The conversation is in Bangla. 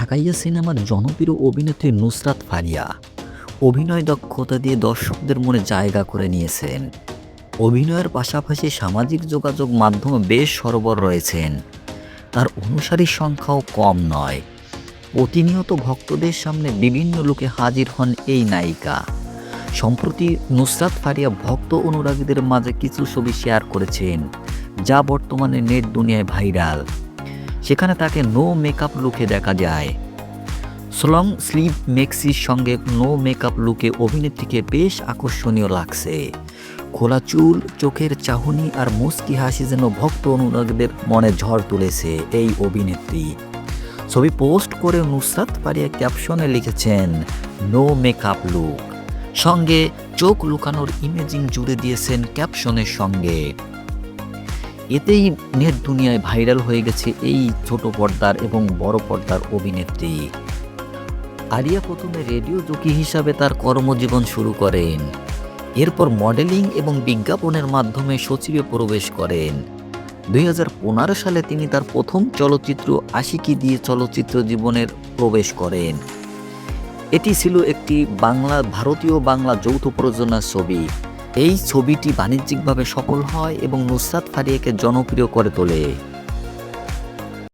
ঢাকাইয়া সিনেমার জনপ্রিয় অভিনেত্রী নুসরাত ফারিয়া অভিনয় দক্ষতা দিয়ে দর্শকদের মনে জায়গা করে নিয়েছেন। অভিনয়ের পাশাপাশি সামাজিক যোগাযোগ মাধ্যমে বেশ সরবর রয়েছেন। তার অনুসারীর সংখ্যাও কম নয়। প্রতিনিয়ত ভক্তদের সামনে বিভিন্ন লোকে হাজির হন এই নায়িকা। সম্প্রতি নুসরাত ফারিয়া ভক্ত অনুরাগীদের মাঝে কিছু ছবি শেয়ার করেছেন, যা বর্তমানে নেট দুনিয়ায় ভাইরাল। সেখানে তাকে নো মেকআপ লুকে দেখা যায়। স্লং স্লিভ মেক্সির সঙ্গে নো মেকআপ লুকে অভিনেত্রীকে বেশ আকর্ষণীয় লাগছে। খোলা চুল, চোখের চাহনি আর মুস্কি হাসি যেন ভক্ত অনুরাগীদের মনে ঝড় তুলেছে এই অভিনেত্রী। ছবি পোস্ট করে নুসরাত পারিয়া ক্যাপশনে লিখেছেন নো মেকআপ লুক সঙ্গে চোখ লুকানোর ইমেজিং জুড়ে দিয়েছেন ক্যাপশনের সঙ্গে। এতেই নেট দুনিয়ায় ভাইরাল হয়ে গেছে এই ছোট পর্দার এবং বড় পর্দার অভিনেত্রী। আরিয়া প্রথমে রেডিও জকি হিসাবে তার কর্মজীবন শুরু করেন। এরপর মডেলিং এবং বিজ্ঞাপনের মাধ্যমে সচিবে প্রবেশ করেন। দুই হাজার পনেরো সালে তিনি তার প্রথম চলচ্চিত্র আশিকি দিয়ে চলচ্চিত্র জীবনের প্রবেশ করেন। এটি ছিল একটি বাংলা, ভারতীয় বাংলা যৌথ প্রযোজনার ছবি। এই ছবিটি বাণিজ্যিকভাবে সফল হয় এবং নুসরাত ফারিয়াকে জনপ্রিয় করে তোলে।